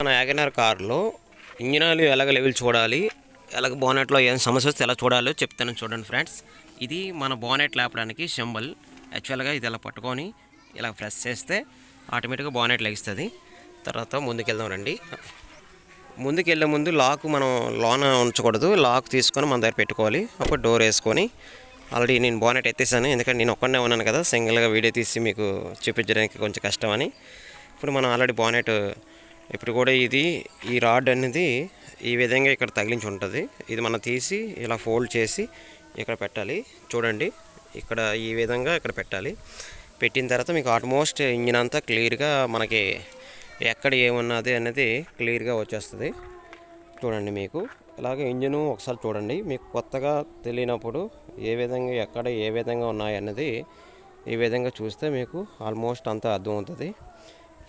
మన యాగనర్ కార్లో engine oil ఎలాగ లెవెల్ చూడాలి ఎలాగ బోనెట్లో ఏం సమస్య వస్తే ఎలా చూడాలో చెప్తాను చూడండి ఫ్రెండ్స్. ఇది మన బోనెట్ లేపడానికి సింబల్. యాక్చువల్గా ఇది ఇలా పట్టుకొని ఇలా ప్రెస్ చేస్తే ఆటోమేటిక్గా బోనెట్ లెగిస్తుంది. తర్వాత ముందుకెళ్దాం రండి. ముందుకెళ్ళే ముందు లాక్ మనం లోన ఉంచకూడదు. లాక్ తీసుకొని మన దగ్గర పెట్టుకోవాలి. అప్పుడు డోర్ వేసుకొని ఆల్రెడీ నేను బోనెట్ ఎత్తేసాను. ఎందుకంటే నేను ఒక్కడనే ఉన్నాను కదా సింగిల్గా వీడియో తీసి మీకు చూపించడానికి కొంచెం కష్టం అని ఇప్పుడు మనం ఆల్రెడీ బోనెట్ ఇప్పుడు కూడా ఇది ఈ రాడ్ అనేది ఈ విధంగా ఇక్కడ తగిలించి ఉంటుంది. ఇది మనం తీసి ఇలా ఫోల్డ్ చేసి ఇక్కడ పెట్టాలి. చూడండి ఇక్కడ ఈ విధంగా ఇక్కడ పెట్టాలి. పెట్టిన తర్వాత మీకు ఆల్మోస్ట్ ఇంజిన్ అంతా క్లియర్గా మనకి ఎక్కడ ఏమున్నది అనేది క్లియర్గా వచ్చేస్తుంది. చూడండి మీకు. ఇలాగే ఇంజిన్ ఒకసారి చూడండి. మీకు కొత్తగా తెలియనప్పుడు ఏ విధంగా ఎక్కడ ఏ విధంగా ఉన్నాయి అన్నది ఈ విధంగా చూస్తే మీకు ఆల్మోస్ట్ అంతా అర్థమవుతుంది.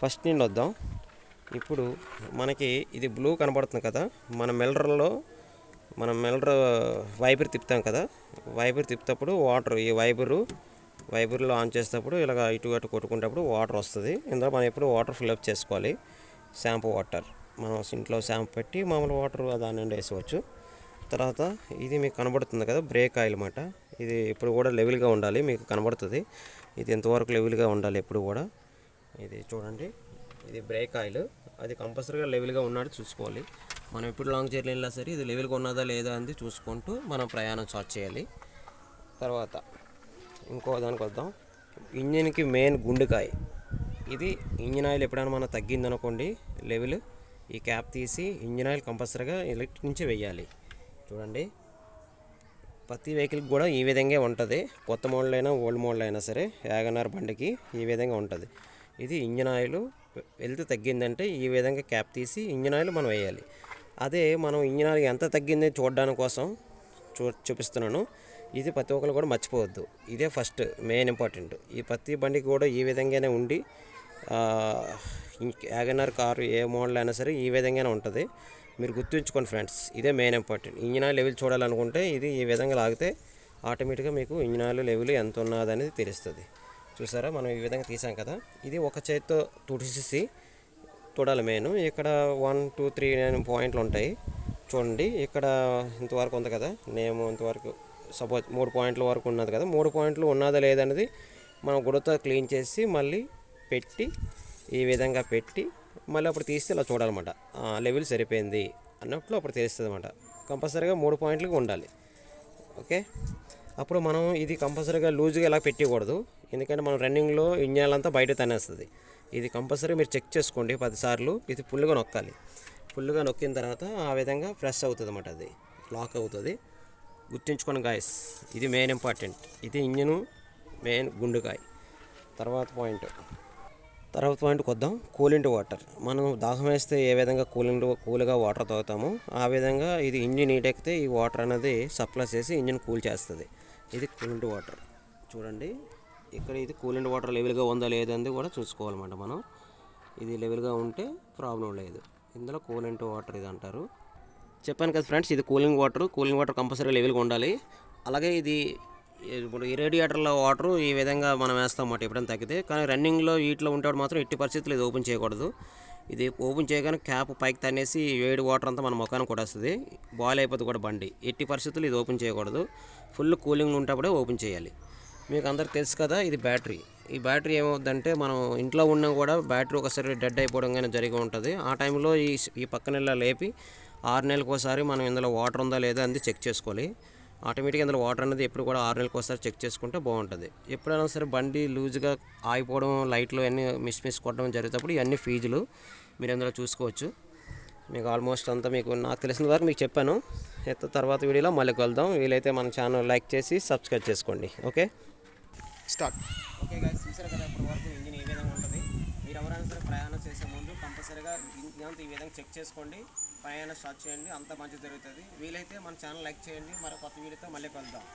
ఫస్ట్ నేను వద్దాం. ఇప్పుడు మనకి ఇది బ్లూ కనబడుతుంది కదా మన మిల్లర్లో మనం మిల్లర్ వైబర్ తిప్పుతాం కదా వైబర్ తిప్పేటప్పుడు వాటర్ ఈ వైబరు వైబర్లో ఆన్ చేసేటప్పుడు ఇలాగ ఇటు అటు కొట్టుకునేటప్పుడు వాటర్ వస్తుంది. ఇందులో మనం ఎప్పుడు వాటర్ ఫిల్అప్ చేసుకోవాలి. షాంపూ వాటర్ మనం ఇంట్లో షాంపూ పెట్టి మామూలు వాటర్ దాని నుండి వేసుకోవచ్చు. తర్వాత ఇది మీకు కనబడుతుంది కదా బ్రేక్ ఆయిల్ అన్నమాట ఇది ఇప్పుడు కూడా లెవెల్గా ఉండాలి మీకు కనబడుతుంది. ఇది ఎంతవరకు లెవెల్గా ఉండాలి ఎప్పుడు కూడా. ఇది చూడండి. ఇది బ్రేక్ ఆయిల్. అది కంపల్సరీగా లెవెల్గా ఉన్నట్టు చూసుకోవాలి. మనం ఎప్పుడు లాంగ్ జర్నీ వెళ్ళినా సరే ఇది లెవెల్గా ఉన్నదా లేదా అని చూసుకుంటూ మనం ప్రయాణం స్టార్ట్ చేయాలి. తర్వాత ఇంకో దానికి వద్దాం. ఇంజిన్కి మెయిన్ గుండెకాయ. ఇది ఇంజిన్ ఆయిల్ ఎప్పుడైనా మనం తగ్గిందనుకోండి లెవెల్ ఈ క్యాప్ తీసి ఇంజిన్ ఆయిల్ కంపల్సరీగా ఎలక్ట్రిక్ నుంచి వెయ్యాలి. చూడండి. ప్రతి వెహికల్కి కూడా ఈ విధంగా ఉంటుంది. కొత్త మోడల్ అయినా ఓల్డ్ మోడల్ అయినా సరే యాగనార్ బండికి ఈ విధంగా ఉంటుంది. ఇది ఇంజిన్ ఆయిల్ వెళ్తే తగ్గిందంటే ఈ విధంగా క్యాప్ తీసి ఇంజిన్ ఆయిల్ మనం వేయాలి. అదే మనం ఇంజిన్ ఆయిల్ ఎంత తగ్గింది చూడడానికి కోసం చూ చూపిస్తున్నాను. ఇది ప్రతి ఒక్కరు కూడా మర్చిపోవద్దు. ఇదే ఫస్ట్ మెయిన్ ఇంపార్టెంట్. ఈ ప్రతి బండికి కూడా ఈ విధంగానే ఉండి యాగనర్ కారు ఏ మోడల్ అయినా సరే ఈ విధంగానే ఉంటుంది. మీరు గుర్తుంచుకోండి ఫ్రెండ్స్ ఇదే main important. Engine oil level చూడాలనుకుంటే ఇది ఈ విధంగా లాగితే ఆటోమేటిక్గా మీకు ఇంజిన్ ఆయిల్ లెవెల్ ఎంత ఉన్నది అనేది తెలుస్తుంది. చూసారా? మనం ఈ విధంగా తీసాం కదా? ఇది ఒక చేతితో తుడిసేసి చూడాలి మెయిన్. ఇక్కడ వన్ టూ త్రీ నైన్ పాయింట్లు ఉంటాయి. చూడండి ఇక్కడ ఇంతవరకు ఉంది కదా? నేమ్ ఇంతవరకు సపోజ్ మూడు పాయింట్ల వరకు ఉన్నది కదా? మూడు పాయింట్లు ఉన్నదా లేదనేది మనం గుడతో క్లీన్ చేసి మళ్ళీ పెట్టి ఈ విధంగా పెట్టి మళ్ళీ అప్పుడు తీస్తే ఇలా చూడాలన్నమాట. లెవెల్ సరిపోయింది అన్నట్లు అప్పుడు తెలుస్తుంది అనమాట కంపల్సరీగా మూడు పాయింట్లకి ఉండాలి. ఓకే? అప్పుడు మనం ఇది కంపల్సరీగా లూజ్గా ఇలా పెట్టకూడదు. ఎందుకంటే మనం రన్నింగ్లో ఇంజన్ అంతా బయట తనేస్తుంది ఇది కంపల్సరీ మీరు చెక్ చేసుకోండి పదిసార్లు. ఇది ఫుల్గా నొక్కాలి. ఫుల్గా నొక్కిన తర్వాత ఆ విధంగా ఫ్రెష్ అవుతుంది అన్నమాట అది. లాక్ అవుతుంది. గుర్తుంచుకోండి గాయస్ ఇది మెయిన్ ఇంపార్టెంట్ ఇది ఇంజను మెయిన్ గుండుకాయ. తర్వాత పాయింట్ తర్వాత పాయింట్కి వద్దాం కూలింగ్ వాటర్. మనం దాహం వేస్తే ఏ విధంగా కూలింగ్ కూల్గా వాటర్ తాగుతామో ఆ విధంగా ఇది ఇంజిన్ హీట్ ఎక్కితే ఈ వాటర్ అనేది సప్లై చేసి ఇంజిన్ కూల్ చేస్తుంది. ఇది కూలెంట్ వాటర్. చూడండి ఇక్కడ ఇది కూలెంట్ వాటర్ లెవెల్గా ఉందా లేదని కూడా చూసుకోవాలన్నమాట మనం. ఇది లెవెల్గా ఉంటే ప్రాబ్లం లేదు. ఇందులో కూలెంట్ వాటర్ ఇది అంటారు. చెప్పాను కదా ఫ్రెండ్స్ ఇది cooling water cooling water compulsory లెవెల్గా ఉండాలి. అలాగే ఇది ఇప్పుడు ఈ రేడియేటర్లో వాటర్ ఈ విధంగా మనం వేస్తాం అన్నమాట ఎప్పుడైనా తగ్గితే. కానీ రన్నింగ్లో వీటిలో ఉంటే మాత్రం ఎట్టి పరిస్థితులు ఇది ఓపెన్ చేయకూడదు. ఇది ఓపెన్ చేయగానే క్యాప్ పైకి తనేసి వేడి వాటర్ అంతా మన ముఖానికి కొట్టేస్తుంది. బాయిల్ అయిపోతుంది కూడా బండి. ఎట్టి పరిస్థితులు ఇది ఓపెన్ చేయకూడదు. ఫుల్ కూలింగ్ ఉంటప్పుడే ఓపెన్ చేయాలి. మీకు అందరికి తెలుసు కదా ఇది బ్యాటరీ. ఈ బ్యాటరీ ఏమవుద్దంటే మనం ఇంట్లో ఉన్నా కూడా బ్యాటరీ ఒకసారి డెడ్ అయిపోవడం కానీ జరిగి ఉంటుంది. ఆ టైంలో ఈ ఈ పక్కన ఇలా లేపి ఆరు నెలలకు ఒకసారి మనం ఇందులో వాటర్ ఉందా లేదా అనేది చెక్ చేసుకోవాలి. ఆటోమేటిక్గా ఇందులో వాటర్ అనేది ఎప్పుడు కూడా ఆరు నెలలకు ఒకసారి చెక్ చేసుకుంటే బాగుంటుంది. ఎప్పుడైనా సరే బండి లూజ్గా ఆగిపోవడం లైట్లు అన్నీ మిస్ మిస్ కొట్టడం జరిగేటప్పుడు ఇవన్నీ ఫీజులు మీరు ఇందులో చూసుకోవచ్చు. మీకు ఆల్మోస్ట్ అంతా మీకు నాకు తెలిసిన వరకు మీకు చెప్పాను. తర్వాత వీడియోలో మళ్ళీ కలుద్దాం. వీలైతే మన ఛానల్ లైక్ చేసి సబ్స్క్రైబ్ చేసుకోండి. ఓకే? స్టార్ట్. ఓకే చూసారు కదా ఇప్పటి వరకు ఇంజిన్ ఈ విధంగా ఉంటుంది మీరు ఎవరైనా సరే ప్రయాణం చేసే ముందు కంపల్సరీగా ఈ విధంగా చెక్ చేసుకోండి. ప్రయాణం స్టార్ట్ చేయండి. అంత మంచి జరుగుతుంది. వీలైతే మన ఛానల్ లైక్ చేయండి. మరో కొత్త వీడియోతో మళ్ళీ కలుద్దాం.